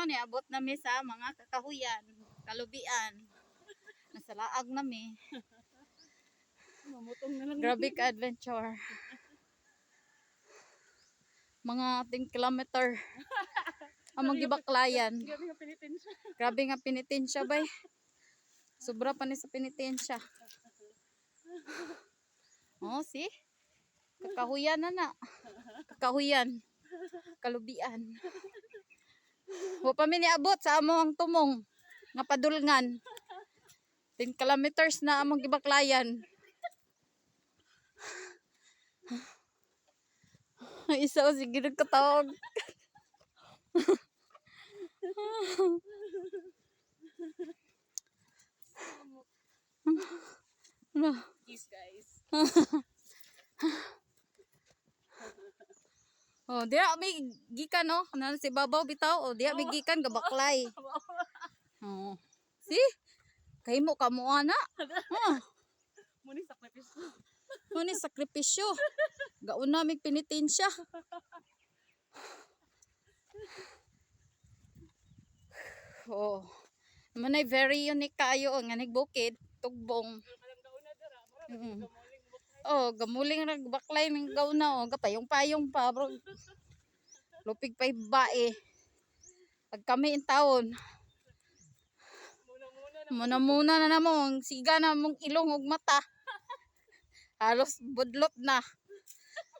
no, niabot na mi sa mga kakahuyan, kalubian. Nasa laag na mi. Mamutong na lang. Grabe ka adventure. Mga 10 kilometer. Among gibaklayan. Grabe nga pinitin siya. Grabe nga pinitensya bay. Sobra pa ni sa pinitensya. Oh, see? Kakahuyan na na. Kakahuyan. Kalubian. Wa pa mi niabot sa among tumong nga padulngan. 10 kilometers na among gibaklayan. Isa o sige nagkatawag. Ano? Kiss guys. Oh, diya may gikan no. Ano si babaw bitaw o diya may gikan gabaklay. Oh. See? Kay mo kamo ana. Oh, Muni sakripisyo. mo ni sakripisyo. Gauna mig pinitensya. Oh. Manay very unique kayo nga nagbukid tugbong. Mm. Oh, gamuling ra baklay ning gauna oh, gapayong-payong pa bro. Lupig pa bae. Pag kami in taon, na. muna muna na namong siga na mong ilong ug mata. Halos budlot na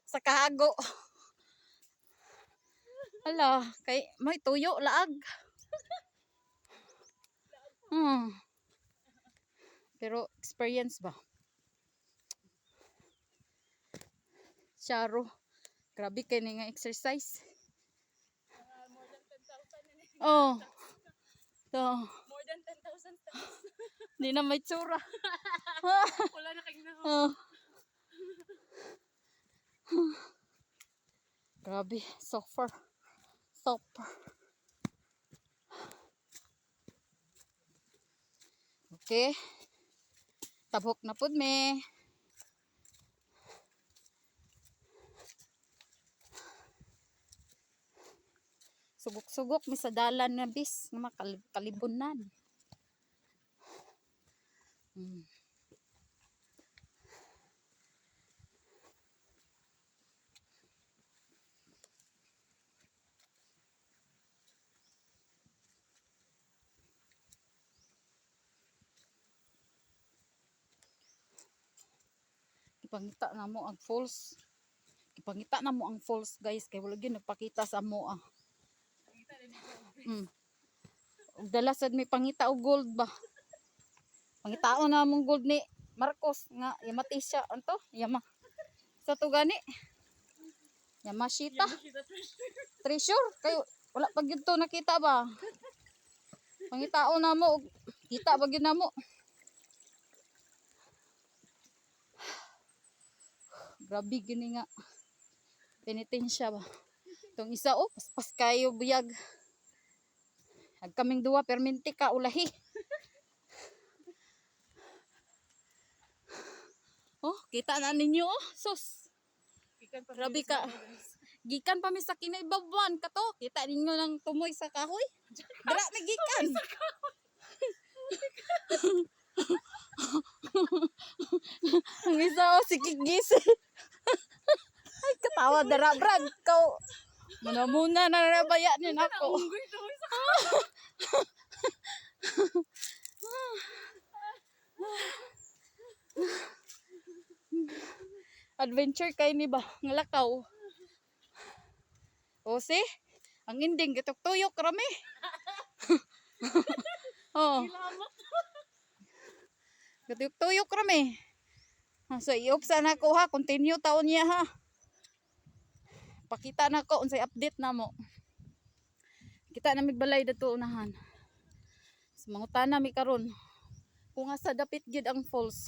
sa kahago. Hala, kay may tuyo laag. Hmm. Pero experience ba? Charo. Grabe kay ni nga exercise. Ah, more than 10,000 yun eh. Oh. So, More than 10,000 steps. di na may tsura. Wala na kayong na. Oh. Grabe, suffer. Suffer. Okay. Tabok na pud me. Sugok-sugok mi sa dalan nga bis nga makal- kalibunan. Hmm. Ipangita na mo ang falls. Ipangita na mo ang falls guys kay wala gyud nagpakita sa mo ah. Mm. Ug dala sad may pangita og gold ba. Pangitaon na mong gold ni Marcos nga yamati siya anto yama. Sa to gani. Yamashita. Treasure. Treasure kay wala pa gyud to nakita ba. Pangitaon na mo kita ba gyud na mo. Grabe gini nga. Penitensya ba. Itong isa oh, paspas kayo buyag. Ag kaming duwa perminti ka ulahi. oh, kita na ninyo oh. Sus. Ikan pa Grabe ka. Gikan pa mi sa kinaibabuan ka to. Kita ninyo ng tumoy sa kahoy. Dara na gikan. Ang isa o si Kigis. Ay katawa dara brad. Kau muna muna na nabaya ni nako. Adventure kay ni ba? Ngalakaw. O si? Ang ending gitok tuyok rami. oh. Gatuyok tuyok rami. Ah, So iupsa na ko ha, continue taon niya ha. Pakita na ko unsay update na mo. Kita na migbalay dato unahan. Sa mangutan na mi karon. Kung asa dapit gyud ang falls.